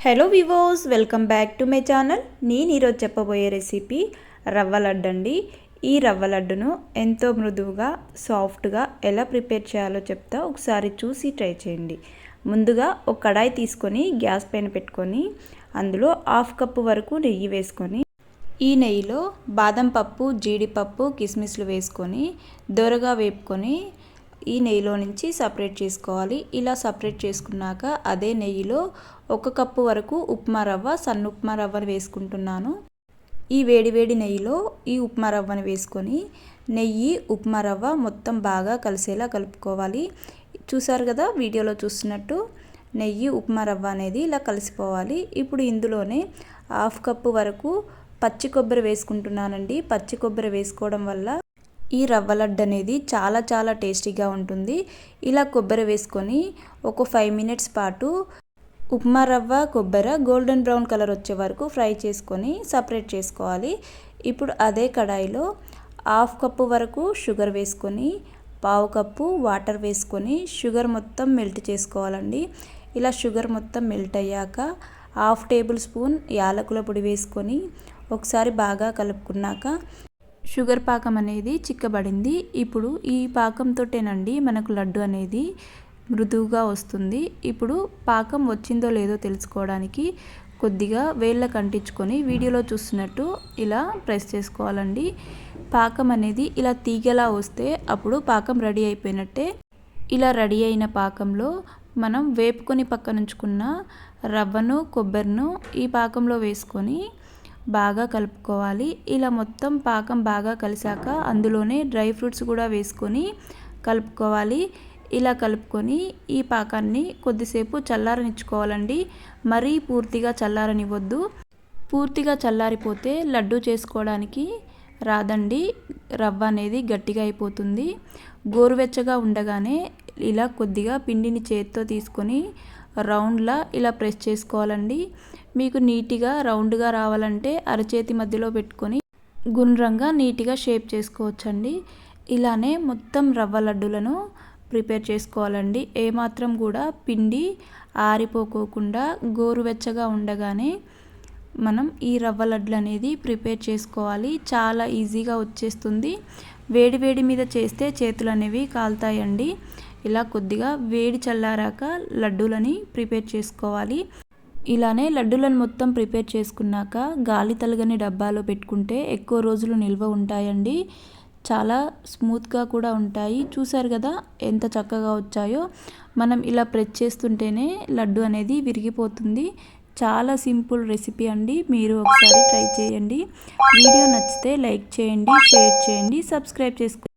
Hello వివోస్ welcome back to my channel నేను ఈరోజు చెప్పబోయే రెసిపీ రవ్వ లడ్డు అండి ఈ రవ్వ లడ్డును ఎంతో మృదువుగా సాఫ్ట్గా ఎలా ప్రిపేర్ చేయాలో చెప్తా. ఒకసారి చూసి ట్రై చేయండి. ముందుగా ఒక కడాయి తీసుకొని గ్యాస్ పైన పెట్టుకొని అందులో హాఫ్ కప్పు వరకు నెయ్యి వేసుకొని ఈ నెయ్యిలో బాదం పప్పు జీడిపప్పు కిస్మిస్లు వేసుకొని దొరగా వేపుకొని ఈ నెయ్యిలో నుంచి సపరేట్ చేసుకోవాలి. ఇలా సపరేట్ చేసుకున్నాక అదే నెయ్యిలో ఒక కప్పు వరకు ఉప్మా రవ్వ సన్న ఉప్మా రవ్వను వేసుకుంటున్నాను. ఈ వేడి వేడి నెయ్యిలో ఈ ఉప్మా రవ్వను వేసుకొని నెయ్యి ఉప్మా రవ్వ మొత్తం బాగా కలిసేలా కలుపుకోవాలి. చూసారు కదా వీడియోలో చూస్తున్నట్టు నెయ్యి ఉప్మా రవ్వ అనేది ఇలా కలిసిపోవాలి. ఇప్పుడు ఇందులోనే హాఫ్ కప్పు వరకు పచ్చి కొబ్బరి వేసుకుంటున్నానండి. పచ్చి కొబ్బరి వేసుకోవడం వల్ల ఈ రవ్వ లడ్డు అనేది చాలా చాలా టేస్టీగా ఉంటుంది. ఇలా కొబ్బరి వేసుకొని ఒక ఫైవ్ మినిట్స్ పాటు ఉప్మా రవ్వ కొబ్బరి గోల్డెన్ బ్రౌన్ కలర్ వచ్చే వరకు ఫ్రై చేసుకొని సపరేట్ చేసుకోవాలి. ఇప్పుడు అదే కడాయిలో హాఫ్ కప్పు వరకు షుగర్ వేసుకొని పావు కప్పు వాటర్ వేసుకొని షుగర్ మొత్తం మెల్ట్ చేసుకోవాలండి. ఇలా షుగర్ మొత్తం మెల్ట్ అయ్యాక హాఫ్ టేబుల్ స్పూన్ యాలకుల పొడి వేసుకొని ఒకసారి బాగా కలుపుకున్నాక షుగర్ పాకం అనేది చిక్కబడింది. ఇప్పుడు ఈ పాకంతోటేనండి మనకు లడ్డు అనేది మృదువుగా వస్తుంది. ఇప్పుడు పాకం వచ్చిందో లేదో తెలుసుకోవడానికి కొద్దిగా వేళ్ళ కంటించుకొని వీడియోలో చూస్తున్నట్టు ఇలా ప్రెస్ చేసుకోవాలండి. పాకం అనేది ఇలా తీగలా వస్తే అప్పుడు పాకం రెడీ అయిపోయినట్టే. ఇలా రెడీ అయిన పాకంలో మనం వేపుకొని పక్కనుంచుకున్న రవ్వను కొబ్బరిను ఈ పాకంలో వేసుకొని బాగా కలుపుకోవాలి. ఇలా మొత్తం పాకం బాగా కలిసాక అందులోనే డ్రై ఫ్రూట్స్ కూడా వేసుకొని కలుపుకోవాలి. ఇలా కలుపుకొని ఈ పాకాన్ని కొద్దిసేపు చల్లారనిచ్చుకోవాలండి. మరీ పూర్తిగా చల్లారనివ్వద్దు. పూర్తిగా చల్లారిపోతే లడ్డు చేసుకోవడానికి రాదండి. రవ్వ అనేది గట్టిగా అయిపోతుంది. గోరువెచ్చగా ఉండగానే ఇలా కొద్దిగా పిండిని చేత్తో తీసుకొని రౌండ్లా ఇలా ప్రెస్ చేసుకోవాలండి. మీకు నీట్గా రౌండ్గా రావాలంటే అరచేతి మధ్యలో పెట్టుకొని గుండ్రంగా నీట్గా షేప్ చేసుకోవచ్చండి. ఇలానే మొత్తం రవ్వ లడ్డులను ప్రిపేర్ చేసుకోవాలండి. ఏమాత్రం కూడా పిండి ఆరిపోకోకుండా గోరువెచ్చగా ఉండగానే మనం ఈ రవ్వ లడ్లు అనేది ప్రిపేర్ చేసుకోవాలి. చాలా ఈజీగా వచ్చేస్తుంది. వేడి వేడి మీద చేస్తే చేతులు అనేవి కాలుతాయండి. ఇలా కొద్దిగా వేడి చల్లారాక లడ్డూలని ప్రిపేర్ చేసుకోవాలి. ఇలానే లడ్డూలను మొత్తం ప్రిపేర్ చేసుకున్నాక గాలి తలగని డబ్బాలో పెట్టుకుంటే ఎక్కువ రోజులు నిల్వ ఉంటాయండి. చాలా స్మూత్గా కూడా ఉంటాయి. చూసారు కదా ఎంత చక్కగా వచ్చాయో. మనం ఇలా ప్రెస్ చేస్తుంటేనే లడ్డు అనేది విరిగిపోతుంది. చాలా సింపుల్ రెసిపీ అండి. మీరు ఒకసారి ట్రై చేయండి. వీడియో నచ్చితే లైక్ చేయండి షేర్ చేయండి సబ్స్క్రైబ్ చేసుకోండి.